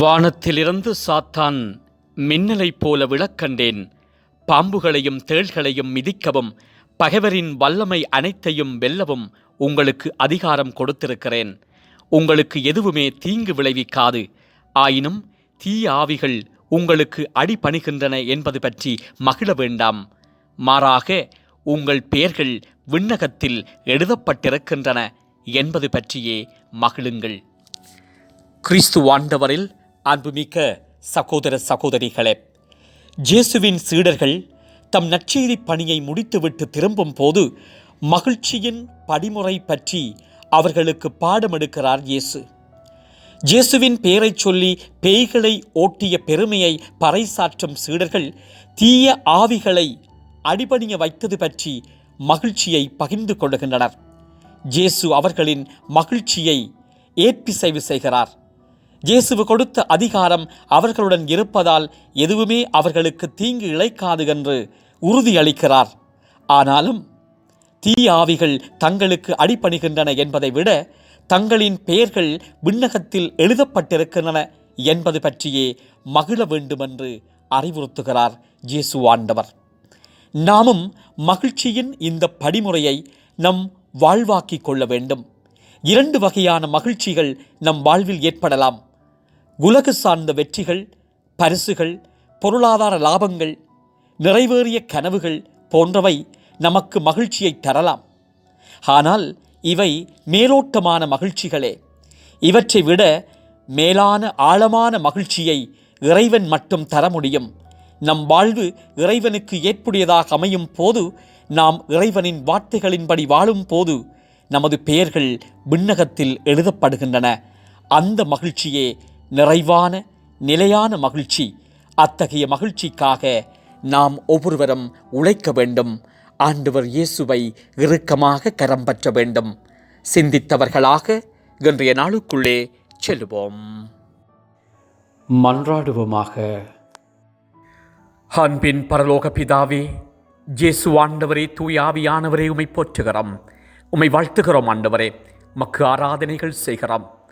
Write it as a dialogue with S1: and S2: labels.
S1: வானத்திலிருந்து சாத்தான் மின்னலைப் போல விளக்கண்டேன் பாம்புகளையும் தேள்களையும் மிதிக்கவும் பகைவரின் வல்லமை அனைத்தையும் வெல்லவும் உங்களுக்கு அதிகாரம் கொடுத்திருக்கிறேன். உங்களுக்கு எதுவுமே தீங்கு விளைவிக்காது. ஆயினும் தீய ஆவிகள் உங்களுக்கு அடிபணிகின்றன என்பது பற்றி மகிழ வேண்டாம். மாறாக உங்கள் பெயர்கள் விண்ணகத்தில் எழுதப்பட்டிருக்கின்றன என்பது பற்றியே மகிழுங்கள். கிறிஸ்து ஆண்டவரில் அன்புமிக்க சகோதர சகோதரிகளே ஜேசுவின் சீடர்கள் தம் நற்செய்தி பணியை முடித்துவிட்டு திரும்பும் போது மகிழ்ச்சியின் படிமுறை பற்றி அவர்களுக்கு பாடமெடுக்கிறார் இயேசு. ஜேசுவின் பெயரைச் சொல்லி பேய்களை ஓட்டிய பெருமையை பறைசாற்றும் சீடர்கள் தீய ஆவிகளை அடிபணிய வைத்தது பற்றி மகிழ்ச்சியை பகிர்ந்து கொள்கின்றனர் ஜேசு அவர்களின் மகிழ்ச்சியை ஏற்பிசைவு செய்கிறார். இயேசுவு கொடுத்த அதிகாரம் அவர்களுடன் இருப்பதால் எதுவுமே அவர்களுக்கு தீங்கு இழைக்காது என்று உறுதியளிக்கிறார். ஆனாலும் தீயாவிகள் தங்களுக்கு அடிபணிகின்றன என்பதை விட தங்களின் பெயர்கள் விண்ணகத்தில் எழுதப்பட்டிருக்கின்றன என்பது பற்றியே மகிழ வேண்டுமென்று அறிவுறுத்துகிறார் இயேசு ஆண்டவர். நாமும் மகிழ்ச்சியின் இந்த படிமுறையை நம் வாழ்வாக்கிக் கொள்ள வேண்டும். இரண்டு வகையான மகிழ்ச்சிகள் நம் வாழ்வில் ஏற்படலாம். உலகு சார்ந்த வெற்றிகள் பரிசுகள் பொருளாதார லாபங்கள் நிறைவேறிய கனவுகள் போன்றவை நமக்கு மகிழ்ச்சியை தரலாம். ஆனால் இவை மேலோட்டமான மகிழ்ச்சிகளே. இவற்றை விட மேலான ஆழமான மகிழ்ச்சியை இறைவன் மட்டும் தர முடியும். நம் வாழ்வு இறைவனுக்கு ஏற்புடையதாக அமையும் போது நாம் இறைவனின் வார்த்தைகளின்படி வாழும் போது நமது பெயர்கள் விண்ணகத்தில் எழுதப்படுகின்றன. அந்த மகிழ்ச்சியே நிறைவான நிலையான மகிழ்ச்சி. அத்தகைய மகிழ்ச்சிக்காக நாம் ஒவ்வொருவரும் உழைக்க வேண்டும். ஆண்டவர் இயேசுவை இறுக்கமாக கரம் பற்ற வேண்டும். சிந்தித்தவர்களாக இன்றைய நாளுக்குள்ளே செல்வோம். மன்றாடுவோமாக. அன்பின் பரலோக பிதாவே ஜேசு ஆண்டவரே தூயாவியானவரே உமை போற்றுகிறோம். உமை வாழ்த்துகிறோம் ஆண்டவரே. மக்கு ஆராதனைகள் செய்கிறோம்.